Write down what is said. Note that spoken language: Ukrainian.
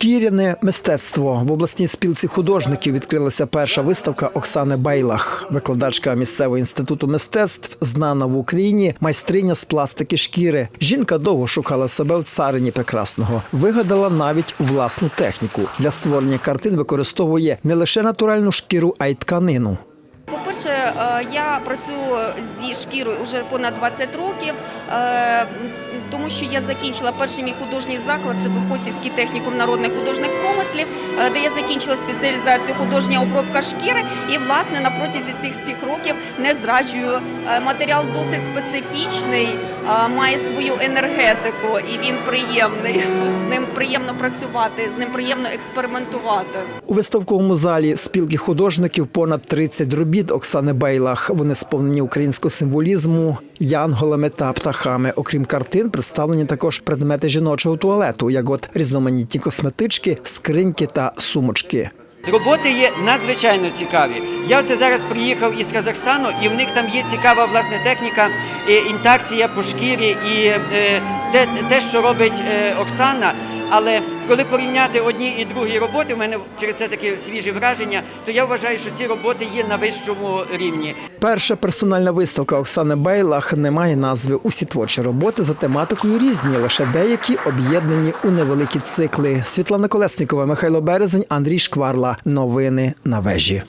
Шкіряне мистецтво в обласній спілці художників відкрилася перша виставка Оксани Байлах, викладачка місцевого інституту мистецтв, знана в Україні майстриня з пластики шкіри. Жінка довго шукала себе в царині прекрасного, вигадала навіть власну техніку для створення картин. Використовує не лише натуральну шкіру, а й тканину. По-перше, е, я працюю зі шкірою вже понад 20 років, е, тому що я закінчила перший мій художній заклад, це був Косівський технікум народних художніх промислів, е, де я закінчила спеціалізацію художня обробка шкіри. І, власне, на протязі цих всіх років не зраджую. Матеріал досить специфічний, має свою енергетику і він приємний. З ним приємно працювати, з ним приємно експериментувати. У виставковому залі спілки художників понад 30 робіт Оксани Бейлах. Вони сповнені українського символізму, янголами та птахами. Окрім картин, представлені також предмети жіночого туалету, як от різноманітні косметички, скриньки та сумочки. Роботи є надзвичайно цікаві. Я оце зараз приїхав із Казахстану, і в них там є цікава власне техніка, інтаксія по шкірі і е, те, те, що робить е, Оксана. Але коли порівняти одні і другі роботи, в мене через те таке свіжі враження, то я вважаю, що ці роботи є на вищому рівні. Перша персональна виставка Оксани Бейлах не має назви. Усі творчі роботи за тематикою різні, лише деякі об'єднані у невеликі цикли. Світлана Колеснікова, Михайло Березень, Андрій Шкварла. Новини на вежі.